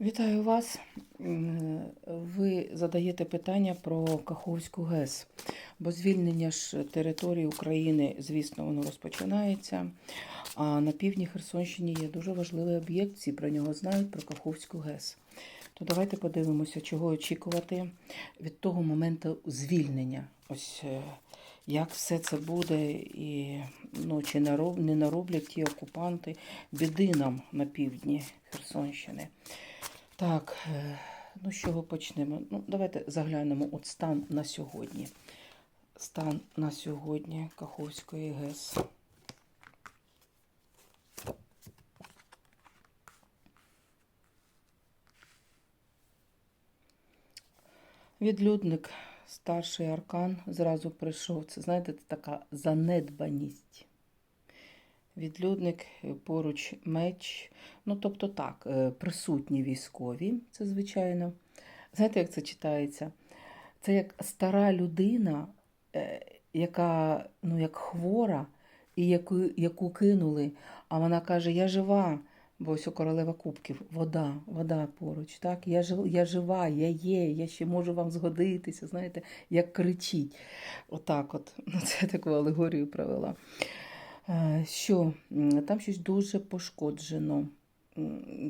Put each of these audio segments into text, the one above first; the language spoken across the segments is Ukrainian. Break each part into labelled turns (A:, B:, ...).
A: Вітаю вас. Ви задаєте питання про Каховську ГЕС, бо звільнення ж території України, звісно, воно розпочинається. А на півдні Херсонщині є дуже важливий об'єкт, всі про нього знають, про Каховську ГЕС. То давайте подивимося, чого очікувати від того моменту звільнення. Ось е, як все це буде, і ну, чи не нароблять ті окупанти біди нам на півдні Херсонщини. Так, е, ну з чого почнемо? Ну, давайте заглянемо от стан на сьогодні. Стан на сьогодні Каховської ГЕС. Відлюдник, старший аркан, зразу прийшов. Це, знаєте, це така занедбаність. Відлюдник е, поруч меч. Ну, тобто так, е, присутні військові, це звичайно. Знаєте, як це читається? Це як стара людина, е, яка ну, як хвора, і яку, яку кинули, а вона каже: Я жива. Бо ось у королева кубків вода, вода поруч. Так? Я, жив, я жива, я є, я ще можу вам згодитися. Знаєте, як кричить. Отак от. Ну, Це таку алегорію провела. Е, Що там щось дуже пошкоджено.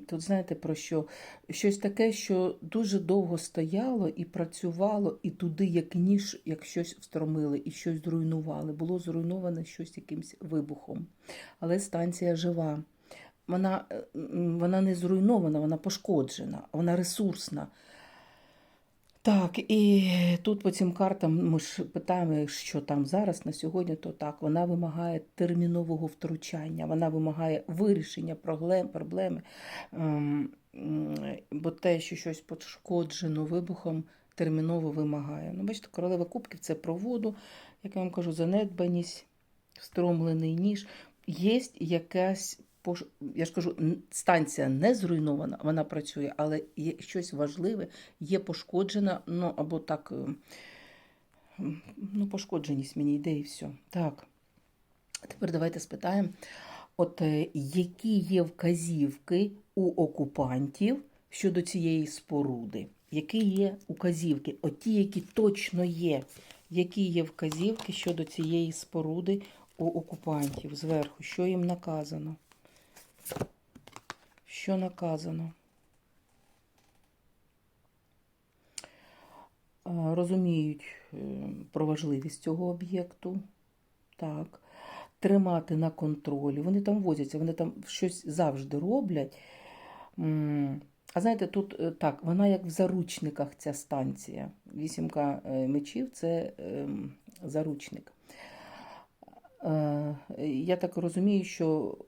A: Тут знаєте про що? Щось таке, що дуже довго стояло і працювало, і туди, як ніж, як щось встромили, і щось зруйнували. Було зруйноване щось якимсь вибухом. Але станція жива. Вона, е, вона не зруйнована, вона пошкоджена, вона ресурсна. Так, і тут по цим картам ми ж питаємо, що там зараз на сьогодні, то так, вона вимагає термінового втручання, вона вимагає вирішення проблем, проблеми, ем, бо те, що щось пошкоджено вибухом, терміново вимагає. Ну, бачите, королева кубків це про воду, як я вам кажу, занедбаність, встромлений ніж. Є якась я ж кажу, станція не зруйнована, вона працює, але є щось важливе, є пошкоджена, ну або так, е, ну, пошкодженість мені йде і все. Так. Тепер давайте спитаємо, от е, які є вказівки у окупантів щодо цієї споруди? Які є указівки? От ті, які точно є. Які є вказівки щодо цієї споруди у окупантів зверху? Що їм наказано? Що наказано? Розуміють е, про важливість цього об'єкту. Так. Тримати на контролі. Вони там возяться, вони там щось завжди роблять. А знаєте, тут е, так, вона як в заручниках ця станція. Вісімка е, мечів це ем, заручник. Я так розумію, що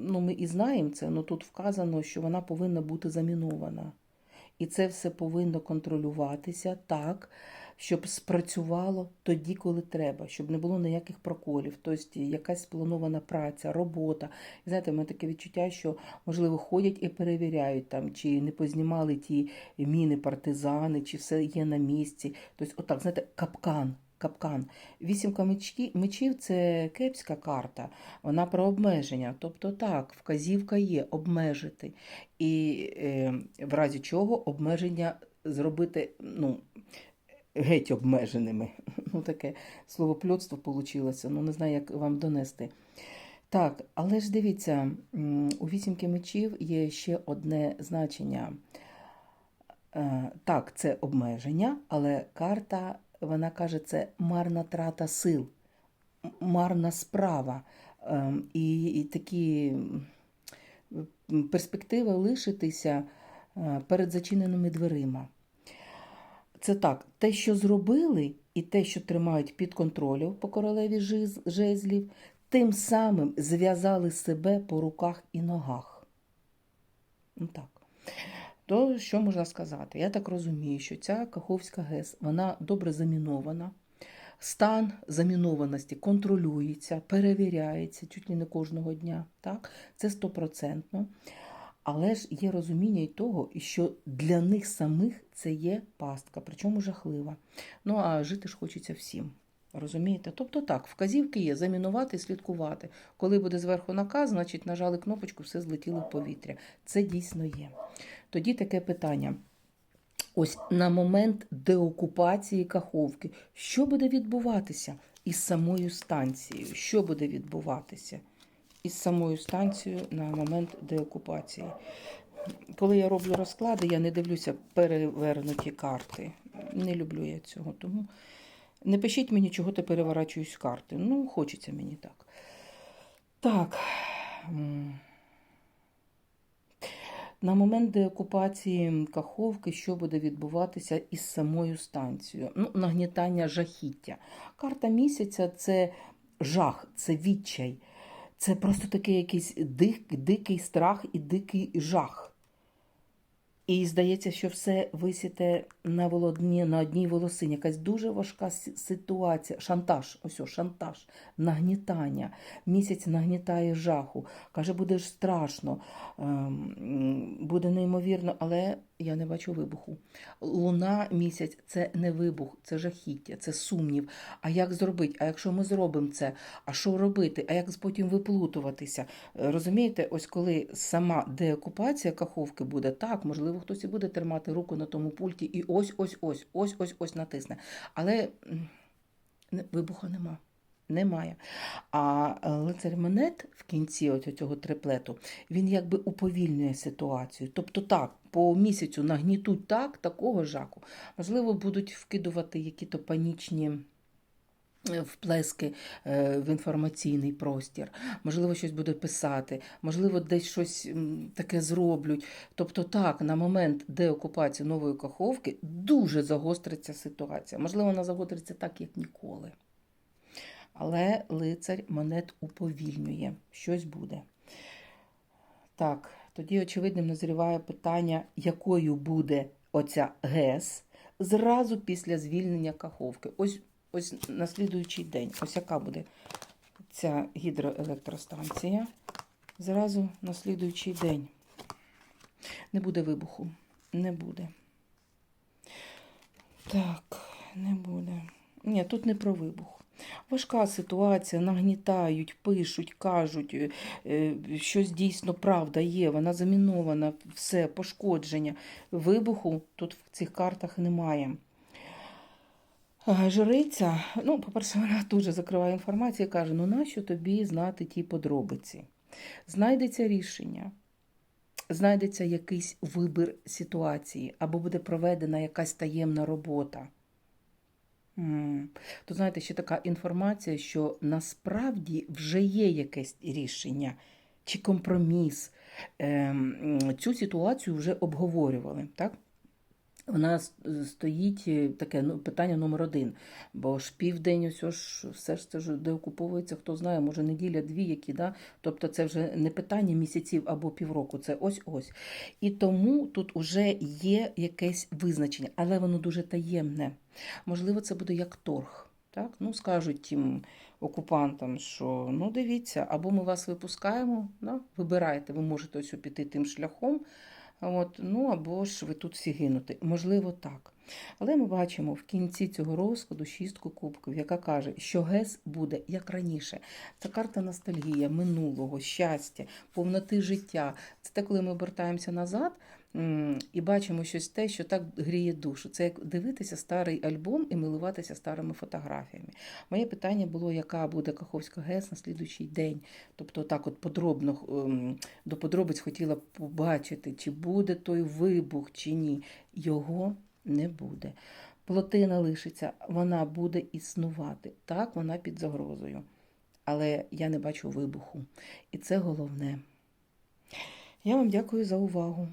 A: ну, ми і знаємо це, але тут вказано, що вона повинна бути замінована. І це все повинно контролюватися так, щоб спрацювало тоді, коли треба, щоб не було ніяких проколів. Тобто якась спланована праця, робота. Знаєте, в мене таке відчуття, що, можливо, ходять і перевіряють, там, чи не познімали ті міни партизани, чи все є на місці. Тобто, отак, знаєте, капкан. Капкан. Вісімка мечів це кепська карта, вона про обмеження. Тобто так, вказівка є обмежити. І е, в разі чого обмеження зробити ну, геть обмеженими. Ну, таке словопльотство вийшло. Ну, не знаю, як вам донести. Так, але ж дивіться, у вісімки мечів є ще одне значення. Е, Так, це обмеження, але карта, вона каже, це марна трата сил, марна справа. Ем, І, і такі м, перспектива лишитися е, перед зачиненими дверима. Це так, те, що зробили, і те, що тримають під контролем по королеві жезлів, тим самим зв'язали себе по руках і ногах. Ну так. То що можна сказати? Я так розумію, що ця Каховська ГЕС вона добре замінована. Стан замінованості контролюється, перевіряється чуть ли не кожного дня. Так? Це стопроцентно. Але ж є розуміння й того, що для них самих це є пастка, причому жахлива. Ну а жити ж хочеться всім. Розумієте? Тобто так, вказівки є замінувати, слідкувати. Коли буде зверху наказ, значить нажали кнопочку, все злетіло в повітря. Це дійсно є. Тоді таке питання. Ось на момент деокупації Каховки, що буде відбуватися із самою станцією? Що буде відбуватися із самою станцією на момент деокупації? Коли я роблю розклади, я не дивлюся перевернуті карти. Не люблю я цього. Тому не пишіть мені, чого ти переворачуєш карти. Ну, хочеться мені так. Так. На момент деокупації Каховки, що буде відбуватися із самою станцією? Ну, нагнітання жахіття. Карта місяця це жах, це відчай. Це просто такий якийсь дик, дикий страх і дикий жах. І здається, що все висіте на володні, на одній волосині. Якась дуже важка ситуація. Шантаж, ось шантаж, нагнітання. Місяць нагнітає жаху. Каже, буде ж страшно, ем, буде неймовірно, але я не бачу вибуху. Луна місяць це не вибух, це жахіття, це сумнів. А як зробити? А якщо ми зробимо це? А що робити? А як потім виплутуватися? Розумієте, ось коли сама деокупація Каховки буде, так, можливо, хтось і буде тримати руку на тому пульті і ось, ось, ось, ось, ось, ось натисне. Але вибуху нема. Немає. А е, лицар монет в кінці цього триплету, він якби уповільнює ситуацію. Тобто так, по місяцю нагнітуть так, такого жаку. Можливо, будуть вкидувати які-то панічні е, вплески е, в інформаційний простір, можливо, щось буде писати, можливо, десь щось таке зроблять. Тобто, так, на момент деокупації нової каховки дуже загостриться ситуація. Можливо, вона загостриться так, як ніколи. Але лицар монет уповільнює, щось буде. Так, тоді очевидним назріває питання, якою буде оця ГЕС зразу після звільнення Каховки. Ось, ось на слідуючий день. Ось яка буде ця гідроелектростанція. Зразу на день. Не буде вибуху. Не буде. Так, не буде. Ні, тут не про вибух. Важка ситуація, нагнітають, пишуть, кажуть, е, е, щось дійсно правда є, вона замінована, все, пошкодження. Вибуху тут в цих картах немає. А, Жриця, ну, по-перше, вона дуже закриває інформацію і каже: ну нащо тобі знати ті подробиці? Знайдеться рішення, знайдеться якийсь вибір ситуації, або буде проведена якась таємна робота. То знаєте, ще така інформація, що насправді вже є якесь рішення чи компроміс. Ем, Цю ситуацію вже обговорювали, так? Вона стоїть е, таке ну, питання номер один. Бо ж південь, ось ж все ж це ж деокуповується, хто знає, може неділя-дві, які, да? тобто це вже не питання місяців або півроку, це ось-ось. І тому тут вже є якесь визначення, але воно дуже таємне. Можливо, це буде як торг. Так? Ну, скажуть тим окупантам, що ну дивіться, або ми вас випускаємо, да? вибирайте, ви можете ось піти тим шляхом, От, ну або ж ви тут всі гинути. Можливо, так. Але ми бачимо в кінці цього розкладу шістку кубків, яка каже, що ГЕС буде як раніше. Це карта ностальгія, минулого, щастя, повноти життя. Це те, коли ми обертаємося назад і бачимо щось те, що так гріє душу. Це як дивитися старий альбом і милуватися старими фотографіями. Моє питання було, яка буде Каховська ГЕС на слідуючий день. Тобто, так, от подробно до подробиць хотіла побачити, чи буде той вибух, чи ні. Його не буде. Плотина лишиться, вона буде існувати. Так, вона під загрозою. Але я не бачу вибуху. І це головне. Я вам дякую за увагу.